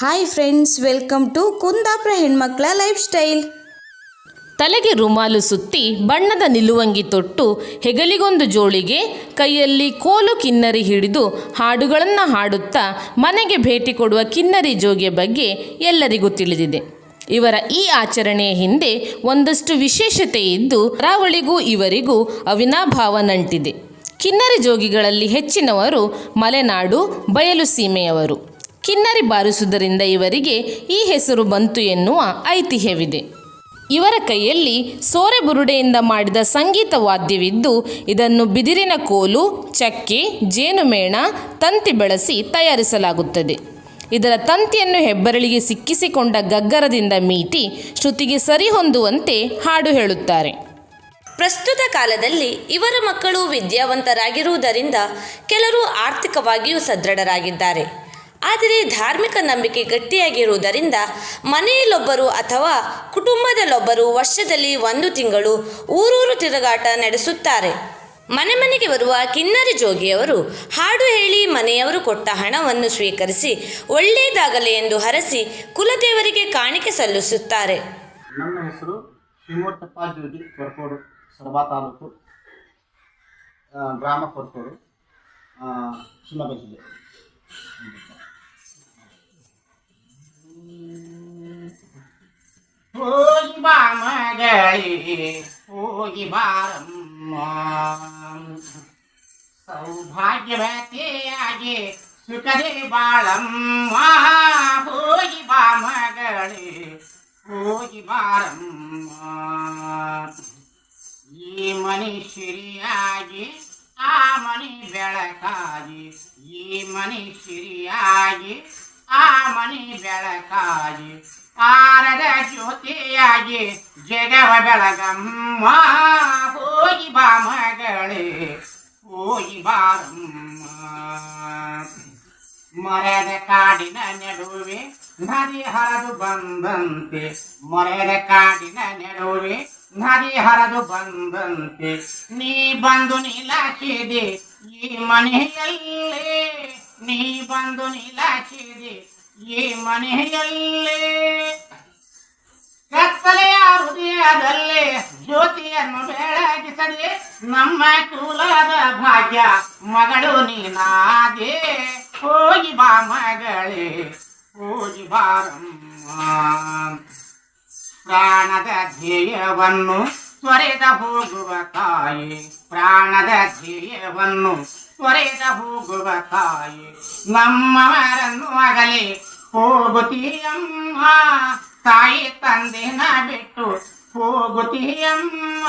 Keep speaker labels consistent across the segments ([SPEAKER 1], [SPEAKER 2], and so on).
[SPEAKER 1] Hi friends welcome to Kundapura ಹೆಣ್ಮಕ್ಳ life style
[SPEAKER 2] ತಲೆಗೆ ರುಮಾಲು ಸುತ್ತಿ ಬಣ್ಣದ ನಿಲುವಂಗಿ ತೊಟ್ಟು ಹೆಗಲಿಗೊಂದು ಜೋಳಿಗೆ ಕೈಯಲ್ಲಿ ಕೋಲು ಕಿನ್ನರಿ ಹಿಡಿದು ಹಾಡುಗಳನ್ನು ಹಾಡುತ್ತಾ ಮನೆಗೆ ಭೇಟಿ ಕೊಡುವ ಕಿನ್ನರಿ ಜೋಗಿಯ ಬಗ್ಗೆ ಎಲ್ಲರಿಗೂ ತಿಳಿದಿದೆ. ಇವರ ಈ ಆಚರಣೆಯ ಹಿಂದೆ ಒಂದಷ್ಟು ವಿಶೇಷತೆ ಇದ್ದು ಕರಾವಳಿಗೂ ಇವರಿಗೂ ಅವಿನಾಭಾವ ನಂಟಿದೆ. ಕಿನ್ನರಿ ಜೋಗಿಗಳಲ್ಲಿ ಹೆಚ್ಚಿನವರು ಮಲೆನಾಡು, ಬಯಲು ಸೀಮೆಯವರು. ಕಿನ್ನರಿ ಬಾರಿಸುವುದರಿಂದ ಇವರಿಗೆ ಈ ಹೆಸರು ಬಂತು ಎನ್ನುವ ಐತಿಹ್ಯವಿದೆ. ಇವರ ಕೈಯಲ್ಲಿ ಸೋರೆ ಬುರುಡೆಯಿಂದ ಮಾಡಿದ ಸಂಗೀತ ವಾದ್ಯವಿದ್ದು, ಇದನ್ನು ಬಿದಿರಿನ ಕೋಲು, ಚಕ್ಕೆ ಜೇನುಮೇಣ ತಂತಿ ಬಳಸಿ ತಯಾರಿಸಲಾಗುತ್ತದೆ. ಇದರ ತಂತಿಯನ್ನು ಹೆಬ್ಬರಳಿಗೆ ಸಿಕ್ಕಿಸಿಕೊಂಡ ಗಗ್ಗರದಿಂದ ಮೀಟಿ ಶ್ರುತಿಗೆ ಸರಿಹೊಂದುವಂತೆ ಹಾಡು ಹೇಳುತ್ತಾರೆ.
[SPEAKER 3] ಪ್ರಸ್ತುತ ಕಾಲದಲ್ಲಿ ಇವರ ಮಕ್ಕಳು ವಿದ್ಯಾವಂತರಾಗಿರುವುದರಿಂದ ಕೆಲವರು ಆರ್ಥಿಕವಾಗಿಯೂ ಸದೃಢರಾಗಿದ್ದಾರೆ. ಆದರೆ ಧಾರ್ಮಿಕ ನಂಬಿಕೆ ಗಟ್ಟಿಯಾಗಿರುವುದರಿಂದ ಮನೆಯಲ್ಲೊಬ್ಬರು ಅಥವಾ ಕುಟುಂಬದಲ್ಲೊಬ್ಬರು ವರ್ಷದಲ್ಲಿ ಒಂದು ತಿಂಗಳು ಊರೂರು ತಿರುಗಾಟ ನಡೆಸುತ್ತಾರೆ. ಮನೆ ಮನೆಗೆ ಬರುವ ಕಿನ್ನರಿ ಜೋಗಿಯವರು ಹಾಡು ಹೇಳಿ ಮನೆಯವರು ಕೊಟ್ಟ ಹಣವನ್ನು ಸ್ವೀಕರಿಸಿ ಒಳ್ಳೆಯದಾಗಲಿ ಎಂದು ಹರಸಿ ಕುಲದೇವರಿಗೆ ಕಾಣಿಕೆ ಸಲ್ಲಿಸುತ್ತಾರೆ.
[SPEAKER 4] ನನ್ನ ಹೆಸರು ಶಿವಮೂರ್ತಪ್ಪ ಜೋಗಿ ಕೊರಕೋಡು, ಸರಬಾ ತಾಲೂಕು ಗ್ರಾಮ ಕೊರಕೋಡು ಶಿವಮೊಗ್ಗ ಹೋಗಿ ಬಾ ಮಗಳೇ ಹೋಗಿ ಬಾರಮ್ಮ ಸೌಭಾಗ್ಯವತಿಯಾಗಿ ಸುಖದೇ ಬಾಳಮ್ಮ ಹೋಗಿ ಬಾ ಮಗಳೇ ಹೋಗಿ ಬಾರಮ್ಮ ಈ ಮನುಷ್ಯರಿಯಾಗಿ ಆ ಮನೆ ಬೆಳಕಾಗಿ ಈ ಮನುಷ್ಯರಿಯಾಗಿ ಆ ಮನೆ ಬೆಳಕಾಗಿ ಆರದ ಜ್ಯೋತಿಯಾಗಿ, ಜಗವ ಬೆಳಗಮ್ಮ, ಹೋಗಿ ಬಾ ಮಗಳೇ, ಹೋಗಿ ಬಾರಮ್ಮ ಮರದ ಕಾಡಿನ ನೆಡುವೆ ನದಿ ಹರದು ಬಂದಂತೆ, ಮರದ ಕಾಡಿನ ನಡುವೆ ನದಿ ಹರದು ಬಂದಂತೆ, ನೀ ಬಂದು ನಿಲಾಚಿದೆ ಈ ಮನೆಯಲ್ಲೇ ನೀ ಬಂದು ನಿಲಾಚಿದೆ ಈ ಮನೆಯಲ್ಲಿ. ಕತ್ತಲೆಯ ಹೃದಯದಲ್ಲಿ ಜ್ಯೋತಿಯನ್ನು ಬೆಳಗಿಸದೆ ನಮ್ಮ ಕುಲದ ಭಾಗ್ಯ ಮಗಳು ನೀನಾದೆ ಹೋಗಿ ಬಾ ಮಗಳೇ, ಹೋಗಿ ಬಾರಮ್ಮ. ಪ್ರಾಣದ ಧ್ಯೇಯವನ್ನು ತ್ವರೆದ ಹೋಗುವ ತಾಯಿ ಪ್ರಾಣದ ಧ್ಯೇಯವನ್ನು ತ್ವರೆದ ಹೋಗುವ ತಾಯಿ. ನಮ್ಮವರನ್ನು ಅಗಲಿ ಹೋಗುತ್ತೀಯಮ್ಮ. ತಾಯಿ ತಂದೆನ ಬಿಟ್ಟು ಹೋಗುತ್ತೀಯಮ್ಮ.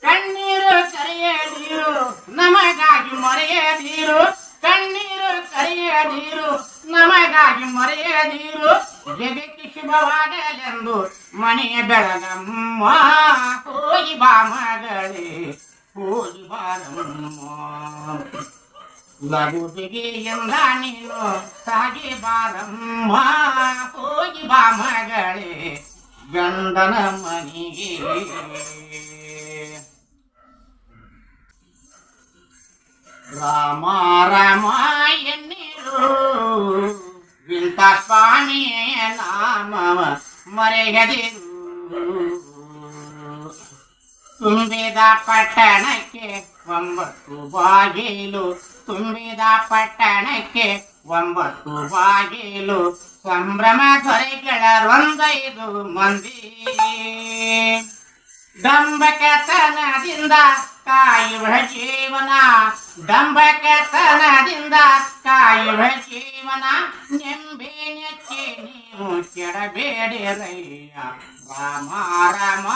[SPEAKER 4] ಕಣ್ಣೀರು ಕರೆಯದಿರು, ನಮಗಾಗಿ ಮರೆಯದಿರು. ಕಣ್ಣೀರು ಕರೆಯದಿರು, ನಮಗಾಗಿ ಮರೆಯದಿರು. ಜಗಕ್ಕೆ ಶುಭವಾಗಲೆಂದು ಮನೆಯ ಬೆಳಗಮ್ಮ ಹೋಗಿ ಬಾ ಮಗಳೇ ಹೋಗಿ ಬಾರಮ್ಮ ಲಗುಬಿಗೆ ಎಂದ ನೀನು ಸಾಗಿ ಬಾರಮ್ಮ ಹೋಗಿ ಬಾ ಮಗಳೇ ಗಂಡನ ಮನೆಗೆ ರಾಮ ರಾಮ ಸ್ವಾಮಿಯ ನಾಮವ ಮರೆಯದಿರು ತುಂಬಿದ ಪಟ್ಟಣಕ್ಕೆ ಒಂಬತ್ತು ಬಾಗಿಲು ತುಂಬಿದ ಪಟ್ಟಣಕ್ಕೆ ಒಂಬತ್ತು ಬಾಗಿಲು ಸಂಭ್ರಮ ದೊರೆಗಳರೊಂದೈದು ಮಂದಿ ಡಂಬಕತನದಿಂದ ಕಾಯುವ ಜೀವನ ಡಂಬಕತನದಿಂದ ಕಾಯುವ ಜೀವನ ನೆಂಬೆ ನೆಚ್ಚಿ ನೀವು ಕೆಡಬೇಡಿರಯ್ಯ ರಾಮ ರಾಮ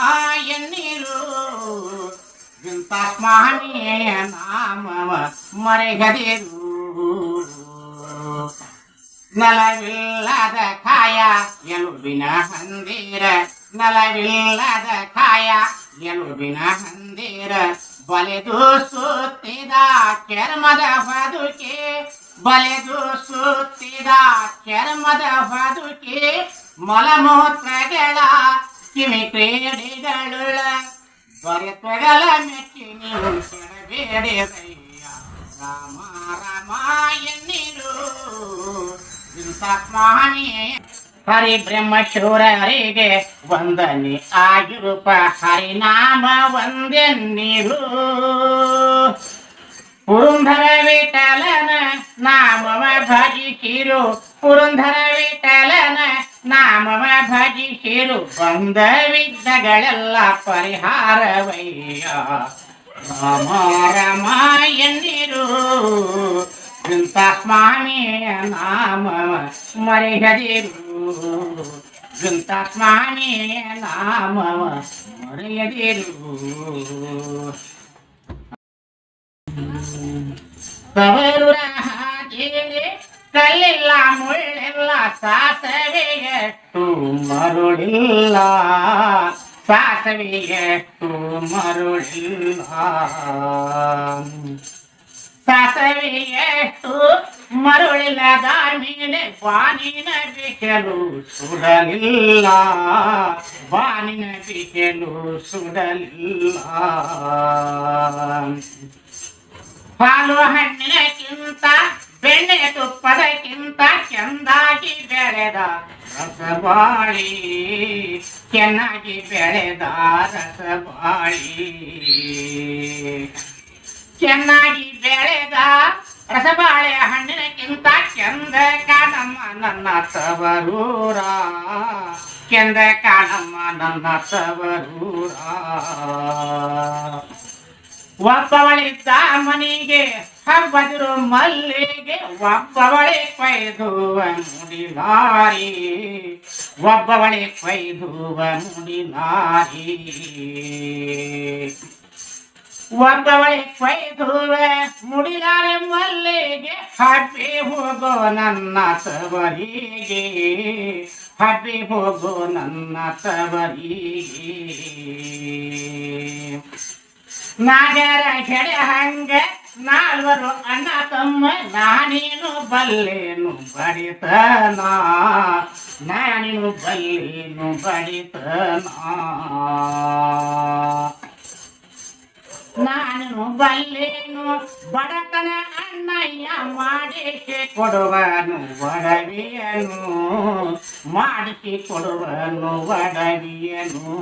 [SPEAKER 4] ಎನ್ನಿರು ಇಂಥ ಸ್ವಾಮಿಯ ನಾಮವ ಮರೆಗದಿರು ನಲವಿಲ್ಲದ ಕಾಯ ಎಲುಬಿನ ಹಂದಿರ ನಲವಿಲ್ಲದ ಕಾಯ ಎಲುಬಿನ ಹಂದಿರ ಬಲೆದು ಸುತ್ತಿದ ಚರ್ಮದ ಬದುಕೆ ಬಲೆದು ಸುತ್ತಿದ ಚರ್ಮದ ಬದುಕೆ ಮಲಮೂತ್ರಗಳ ಕಿವಿ ಕ್ರೀಡೆಗಳುಳ್ಳ ದೊರೆತಗಳ ಮೆಚ್ಚಿ ನೀವು ಕೆಡಬೇಡಿರಯ್ಯ ರಾಮ ರಾಮ ಎನ್ನಿರು ಇಂಥ ಸ್ವಾಮಿ ಹರಿ ಬ್ರಹ್ಮ ಶೂರರಿಗೆ ವಂದನೆ ಆಗಿರುಪ. ಹರಿನಾಮ ವಂದೆನ್ನಿರು ಪುರುಂಧರ ವಿಠಲನ ನಾಮವ ಭಜಿಸಿರು. ಪುರುಂಧರ ವಿಠಲನ ನಾಮವ ಭಜಿಸಿರು. ಬಂದ ವಿಘ್ನಗಳೆಲ್ಲ ಪರಿಹಾರವಯ್ಯ. ರಾಮ, ರಮ ಎನ್ನಿರು. ಇಂಥ ಸ್ವಾಮಿಯ ನಾಮವ ಮರೆಯದಿರು. ಇಂಥ ಸ್ವಾಮಿಯ ನಾಮವ ಮರೆಯದಿರು. ತವರುರ ಹಾಕಿದೆ ಕಲ್ಲಿಲ್ಲ ಮುಳ್ಳಿಲ್ಲ ಸಾಸವೆಯಷ್ಟು ಮರುಳಿಲ್ಲ. ಮರುಳಿಲ್ಲ. ಸಾಸವೆಯಷ್ಟು ಮರುಳಿಲ್ಲ ದಾಮಿನೆ ಬಾನಿನ ಬಿಕೆಲು ಸುಡಲಿಲ್ಲ. ಬಾನಿನ ಬಿಕೆಲು ಸುಡಲಿಲ್ಲ. ಹಾಲು ಹಣ್ಣಿನಕ್ಕಿಂತ, ಬೆಣ್ಣೆ ತುಪ್ಪದಕ್ಕಿಂತ ಚೆಂದಾಗಿ ಬೆಳೆದ ರಸಬಾಳಿ. ಚೆನ್ನಾಗಿ ಬೆಳೆದ ರಸಬಾಳಿ. ಚೆನ್ನಾಗಿ ಬೆಳೆದ ರಸಬಾಳೆ ಹಣ್ಣಿನಕ್ಕಿಂತ ಚಂದ ಕಾಣಮ್ಮ ನನ್ನ ತವರೂರ. ಚಂದ ಕಾಣಮ್ಮ ನನ್ನ ತವರೂರ. ಒಬ್ಬವಳಿದ್ದ ಮನೆಗೆ ಹಬ್ಬದಿರು ಮಲ್ಲಿಗೆ, ಒಬ್ಬವಳೆ ಕೊಯ್ದುವ ಮುಡಿಲಾರಿ ಒಬ್ಬವಳೆ ಕೊಯ್ದುವ ಮುಡಿಲಾರಿ ಒಬ್ಬವಳೆ ಕೊಯ್ದುವ ಮುಡಿಲಾರೆ ಮಲ್ಲಿಗೆ ಹಬ್ಬಿ ಹೋಗೋ ನನ್ನ ತವರಿಗೆ. ಹಬ್ಬಿ ಹೋಗೋ ನನ್ನ ತವರಿಗೆ. ನಾಗರ ಕೆಡೆ ಹಂಗೆ ನಾಲ್ವರು ಅಣ್ಣ ತಮ್ಮ ನಾನೇನು ಬಲ್ಲೇನು ಬಡಿತನ? ನಾನೇನು ಬಲ್ಲೇನು ಬಡಿತನ? ನಾನು ಬಲ್ಲೇನು ಬಡತನ ಅಣ್ಣಯ್ಯ ಮಾಡಿಸಿ ಕೊಡುವನು ಒಡವಿಯನು ಮಾಡಿಸಿ ಕೊಡುವನು ಒಡವಿಯನು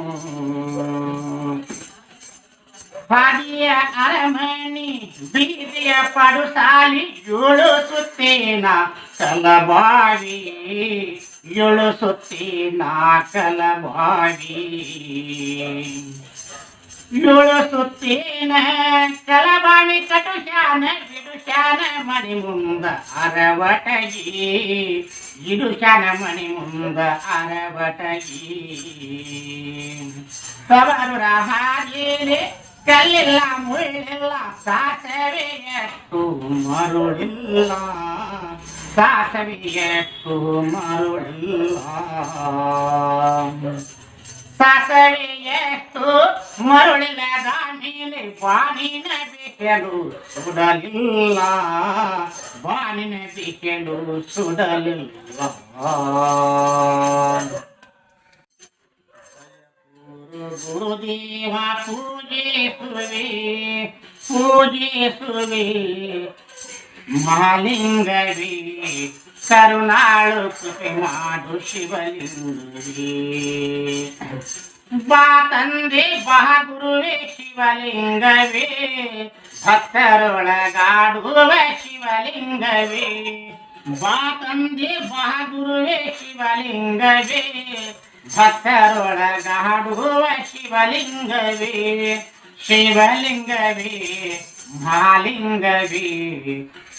[SPEAKER 4] ಹಾದಿಯ ಅರಮನೆ ಬೀದಿಯ ಪಡುಸಾಲಿ ಏಳು ಸುತ್ತೇನ ಕಲಬಾವಿ ಏಳು ಸುತ್ತೇನ ಕಲಬಾವಿ ಏಳು ಕಲಬಾಣಿ ಕಟುಶಾನ ಗಿಡುಶಾನ ಮಣಿ ಮುಂದ ಅರವಟಗಿ. ಇಡುಶಾನ ಮಣಿ ಮುಂದ ಅರವಟಗಿ. ತವರುರ ಹಾಗೇನೆ ಕಲ್ಲಿಲ್ಲ ಮುಳ್ಳಿಲ್ಲ ಸಾಸವೆಯಷ್ಟು ಮರುಳಿಲ್ಲ. ಸಾಸವೆಯಷ್ಟು ಮರುಳಿಲ್ಲ. ಸಾಸವೆಯಷ್ಟು ಮರುಳಿಲ್ಲದ ಮೇಲೆ ಬಾನಿನ ಬಿಸಲು ಸುಡಲಿಲ್ಲ ಬಾನಿನ ಬಿಸಲು ಸುಡಲಿಲ್ಲ ಗುರುದೇವ ಪೂಜಿಸುವೆ ಪೂಜಿಸುವೆ ಮಹಾಲಿಂಗವೇ ಕರುಣಾಳು ಕೃಪೆ ಮಾಡು ಶಿವಲಿಂಗವೇ ಬಾ ತಂದೆ ಬಾ ಗುರುವೇ ಶಿವಲಿಂಗವೇ ಭಕ್ತರೊಳಗಾಡುವ ಶಿವಲಿಂಗವೇ ಬಾ ತಂದೆ ಬಾ ಗುರುವೇ ಶಿವಲಿಂಗವೇ ಭಕ್ತರೊಳಗಾಡುವ ಶಿವಲಿಂಗವೇ ಶಿವಲಿಂಗವೇ ಮಹಾಲಿಂಗವೇ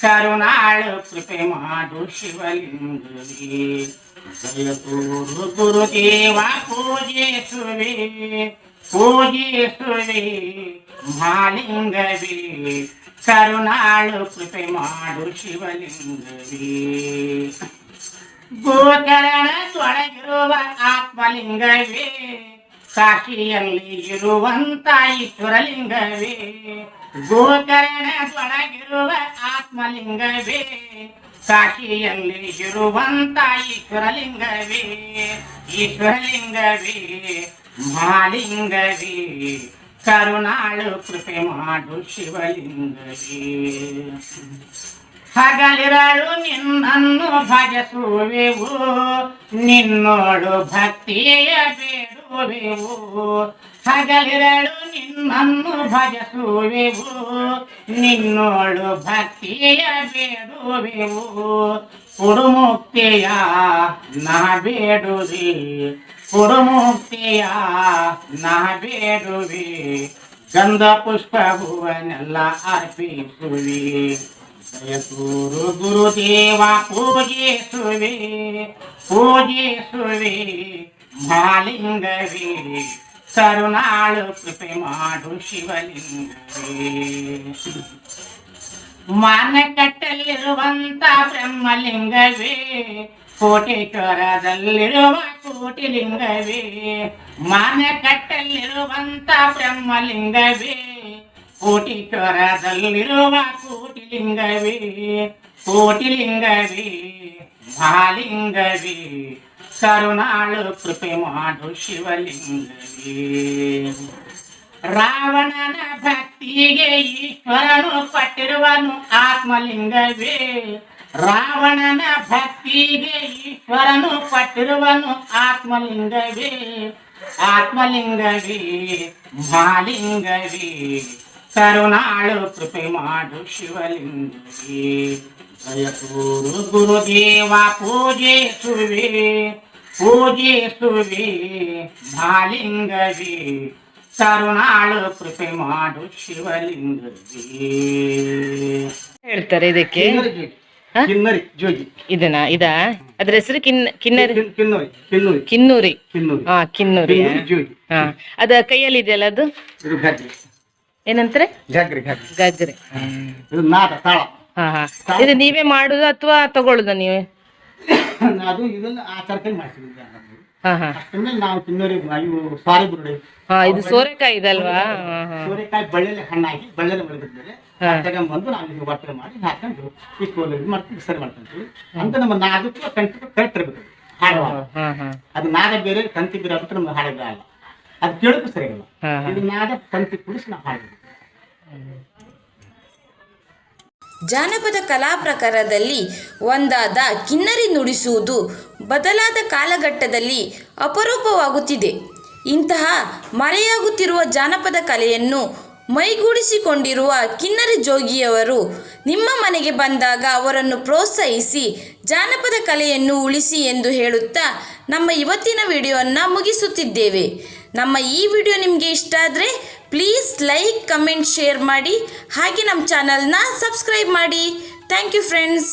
[SPEAKER 4] ಕರುಣಾಳು ಕೃಪೆ ಮಾಡು ಶಿವಲಿಂಗವೇ ಜಯ ಗುರು ಗುರುದೇವ ಪೂಜಿಸುವೆ ಪೂಜಿಸುವೆ ಮಹಾಲಿಂಗವೇ ಕರುಣಾಳು ಕೃಪೆ ಮಾಡು ಶಿವಲಿಂಗವೇ ಗೋಕರಣ ತೊಳಗಿರುವ ಆತ್ಮಲಿಂಗವೇ ಕಾಶಿಯಲ್ಲಿ ಇರುವಂತ ಈಶ್ವರಲಿಂಗವೇ ಗೋಕರ್ಣ ತೊಳಗಿರುವ ಆತ್ಮಲಿಂಗವೇ, ಸಾಕ್ಷಿಯಲ್ಲಿ ಇರುವಂತ ಈಶ್ವರಲಿಂಗವೇ ಈಶ್ವರಲಿಂಗವೇ ಮಾಲಿಂಗವೇ ಕರುಣಾಳು ಕೃಪೆ ಮಾಡು ಶಿವಲಿಂಗವೇ. ಹಗಲಿರಳು ನಿನ್ನನ್ನು ಭಜಸುವೆವು ನಿನ್ನೋಳು ಭಕ್ತಿಯ ಬೇಡುವೆವು. ಹಗಲಿರಳು ನಿನ್ನನ್ನು ಭಜಸುವೆವು ನಿನ್ನೋಳು ಭಕ್ತಿಯ ಬೇಡುವೆವು. ಕುಡುಮುಕ್ತಿಯ ನಾ ಬೇಡುವಿ, ಕುಡುಮುಕ್ತಿಯ ನಾ ಬೇಡುವಿ. ಗಂಧ ಪುಷ್ಪ ಹೂವನೆಲ್ಲ ಅರ್ಪಿಸುವೆ. ದಯತೂರು ಗುರುದೇವ ಪೂಜಿಸುವೆ ಪೂಜಿಸುವೆ ಮಹಾಲಿಂಗವೇ ಕರುಣಾಳು ಕೃಪೆ ಮಾಡು ಶಿವಲಿಂಗವೇ. ಮಾನಕಟ್ಟಲ್ಲಿರುವಂತ ಬ್ರಹ್ಮಲಿಂಗವೇ, ಕೋಟೇಶ್ವರದಲ್ಲಿರುವ ಕೋಟಿಲಿಂಗವೇ. ಮಾನಕಟ್ಟಲ್ಲಿರುವಂತ ಬ್ರಹ್ಮಲಿಂಗವೇ. ಕೋಟೀಶ್ವರದಲ್ಲಿರುವ ಕೋಟಿಲಿಂಗವೇ ಕೋಟಿಲಿಂಗವೇ, ಮಹಾಲಿಂಗವೇ, ಕರುಣಾಳು ಕೃಪೆ ಮಾಡು ಶಿವಲಿಂಗವೇ. ರಾವಣನ ಭಕ್ತಿಗೆ ಈಶ್ವರನು ಪಟ್ಟಿರುವನು ಆತ್ಮಲಿಂಗವೇ. ರಾವಣನ ಭಕ್ತಿಗೆ ಈಶ್ವರನು ಪಟ್ಟಿರುವನು ಆತ್ಮಲಿಂಗವೇ. ಆತ್ಮಲಿಂಗವೇ, ಮಹಾಲಿಂಗವೇ ಕರುಣಾಳು ಕೃಪೆ ಮಾಡು ಶಿವಲಿಂಗವೇ ದಯತೂರು ಗುರುದೇವ ಪೂಜಿಸುವೆ ಪೂಜಿಸುವೆ ಮಹಾಲಿಂಗವೇ ಕರುಣಾಳು ಕೃಪೆ ಮಾಡು ಶಿವಲಿಂಗವೇ
[SPEAKER 2] ಹೇಳ್ತಾರೆ ಇದಕ್ಕೆ?
[SPEAKER 5] ಕಿನ್ನರಿ ಜೋಗಿ
[SPEAKER 2] ಇದನ
[SPEAKER 5] ಇದ ಜೋಗಿ
[SPEAKER 2] ಇದನ್ನ ಇದಾ? ಅದ್ರ ಹೆಸರು ಕಿನ್ ಕಿನ್ನರಿ?
[SPEAKER 5] ಕಿನ್- ಕಿನ್ನರಿ ಕಿನ್ನೂರಿ.
[SPEAKER 2] ಕಿನ್ನೂರಿ.
[SPEAKER 5] ಕಿನ್ನೂರಿ.
[SPEAKER 2] ಹಾ ಕಿನ್ನೂರಿ.
[SPEAKER 5] ಜೋಗಿ
[SPEAKER 2] ಹಾ. ಅದ ಕೈಯಲ್ಲಿ ಇದೆಯಲ್ಲ ಅದು ಏನಂತಾರೆ?
[SPEAKER 5] ಗಗ್ರಿ ಇದು ತಾಳ.
[SPEAKER 2] ಹಾ ಹಾ. ಇದು ನೀವೇ ಮಾಡುದು ಅಥವಾ ತಗೊಳ್ಳುದ ನೀವೇ?
[SPEAKER 5] ಅದು ಇದನ್ನ ಆಚಾರಕ್ಕೆ ಮಾಡ್ತೀವಿ
[SPEAKER 2] ಹಾ ಹಾ.
[SPEAKER 5] ಅಷ್ಟಮೇಲೆ ನಾವು ತಿನ್ನೋರಿಗೆ ಇವು ಸಾರಿ ಬುರುಡೆ.
[SPEAKER 2] ಹಾ ಇದು ಸೋರೆಕಾಯಿ ಇದಲ್ವಾ? ಹಾ ಹಾ.
[SPEAKER 5] ಸೋರೆಕಾಯಿ ಬಳ್ಳಿಯಲ್ಲಿ ಹಣ್ಣಾಗಿ ಬಳ್ಳಿಯಲ್ಲಿ ಬೆಳೆದಿದ್ಮೇಲೆ
[SPEAKER 2] ಹಾ.
[SPEAKER 5] ತಗೊಂಡ್ಬಂದು ನಾವು ಇದು ಮಾಡಿ ಹಾಕೊಂಡು ಇಷ್ಟು ಇದು ಮಾಡ್ತೀವಿ ಸರಿ ಮಾಡ್ಕೊಂತೀವಿ ಅಂತ ನಮ್ಮ ನಾದಕ್ಕೂ ಕಂಠಕ್ಕೂ ಕರೆಕ್ಟ್ ಇರಬೇಕು. ಅದು ನಾದ ಬೇರೆ ಕಂತಿ ಬೇರೆ ಆಗ್ಬಿಟ್ರೆ ನಮ್ಗೆ ಅದು ಕೇಳೋಕ್ಕೂ
[SPEAKER 2] ಸರಿಯಲ್ಲ.
[SPEAKER 5] ಇದು ತಂತಿ ಕುಡಿಸಿ ನಾವು
[SPEAKER 1] ಜಾನಪದ ಕಲಾ ಪ್ರಕಾರದಲ್ಲಿ ಒಂದಾದ ಕಿನ್ನರಿ ನುಡಿಸುವುದು ಬದಲಾದ ಕಾಲಘಟ್ಟದಲ್ಲಿ ಅಪರೂಪವಾಗುತ್ತಿದೆ. ಇಂತಹ ಮರೆಯಾಗುತ್ತಿರುವ ಜಾನಪದ ಕಲೆಯನ್ನು ಮೈಗೂಡಿಸಿಕೊಂಡಿರುವ ಕಿನ್ನರಿ ಜೋಗಿಯವರು ನಿಮ್ಮ ಮನೆಗೆ ಬಂದಾಗ ಅವರನ್ನು ಪ್ರೋತ್ಸಾಹಿಸಿ ಜಾನಪದ ಕಲೆಯನ್ನು ಉಳಿಸಿ ಎಂದು ಹೇಳುತ್ತಾ ನಮ್ಮ ಇವತ್ತಿನ ವಿಡಿಯೋವನ್ನು ಮುಗಿಸುತ್ತಿದ್ದೇವೆ. ನಮ್ಮ ಈ ವಿಡಿಯೋ ನಿಮಗೆ ಇಷ್ಟ ಆದರೆ ಪ್ಲೀಸ್ ಲೈಕ್ ಕಮೆಂಟ್ ಶೇರ್ ಮಾಡಿ ಹಾಗೆ ನಮ್ಮ ಚಾನಲ್ನ ಸಬ್ಸ್ಕ್ರೈಬ್ ಮಾಡಿ. Thank you friends